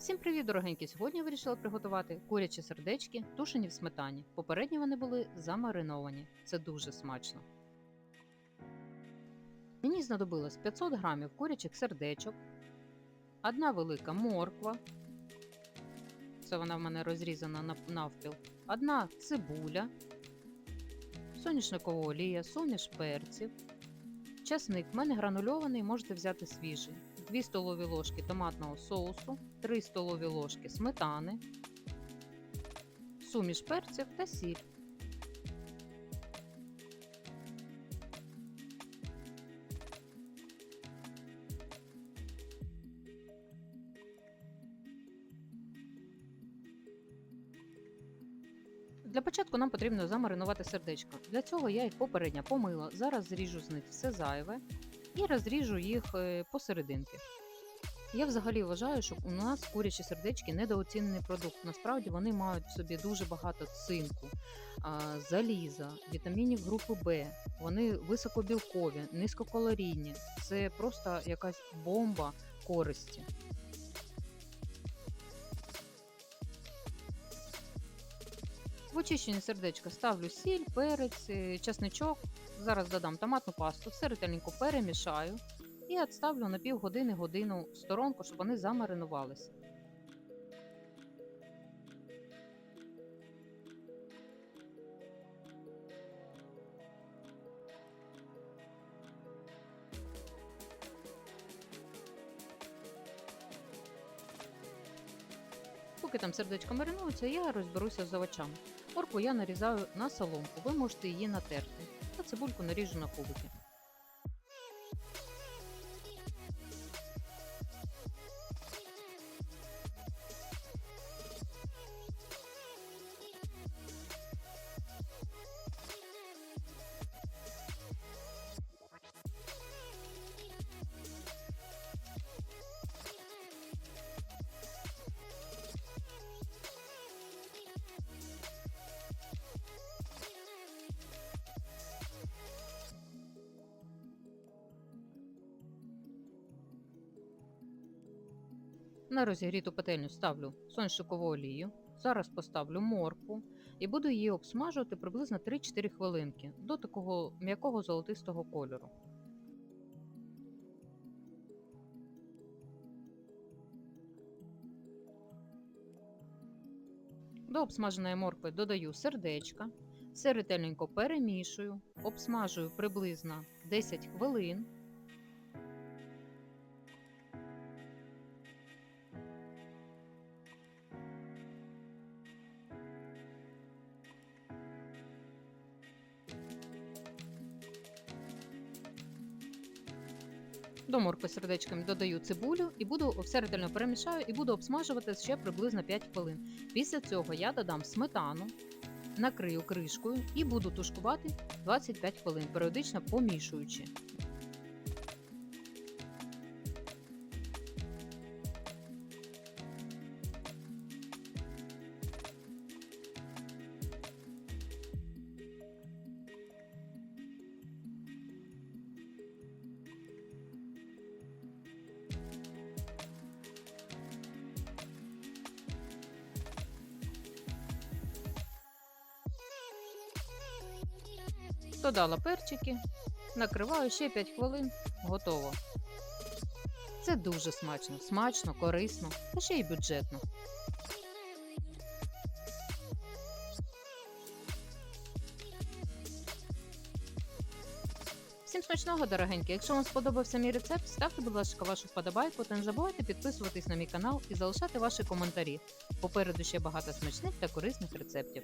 Всім привіт, дорогенькі! Сьогодні вирішила приготувати курячі сердечки, тушені в сметані. Попередньо вони були замариновані. Це дуже смачно. Мені знадобилось 500 грамів курячих сердечок, одна велика морква. Це вона в мене розрізана навпіл. Одна цибуля, соняшникова олія, суміш перців, часник. В мене гранульований, можете взяти свіжий. 2 столові ложки томатного соусу, 3 столові ложки сметани, суміш перців та сіль. Для початку нам потрібно замаринувати сердечко. Для цього я їх попередньо помила. Зараз зріжу з них все зайве і розріжу їх е, посерединки. Я взагалі вважаю, що у нас курячі сердечки недооцінений продукт. Насправді вони мають в собі дуже багато цинку, заліза, вітамінів групи Б. Вони високобілкові, низькокалорійні. Це просто якась бомба користі. Очищені сердечка ставлю сіль, перець, е, чесничок. Зараз додам томатну пасту, все ретельненько перемішаю і відставлю на півгодини годину в сторонку, щоб вони замаринувалися. Поки там сердечко маринується, я розберуся з овочами. Моркву я нарізаю на соломку, ви можете її натерти, а цибульку наріжу на кубики. На розігріту пательню ставлю соншикову олію. Зараз поставлю моркву і буду її обсмажувати приблизно 3-4 хвилинки до такого м'якого золотистого кольору. До обсмаженої моркви додаю сердечка, все ретельненько перемішую, обсмажую приблизно 10 хвилин. До моркви з сердечками додаю цибулю і буду все ретельно перемішаю і буду обсмажувати ще приблизно 5 хвилин. Після цього я додам сметану, накрию кришкою і буду тушкувати 25 хвилин, періодично помішуючи. Додала перчики, накриваю ще 5 хвилин, готово. Це дуже смачно, смачно, корисно та ще й бюджетно. Всім смачного, дорогенькі! Якщо вам сподобався мій рецепт, ставте, будь ласка, вашу вподобайку та не забувайте підписуватись на мій канал і залишати ваші коментарі. Попереду ще багато смачних та корисних рецептів.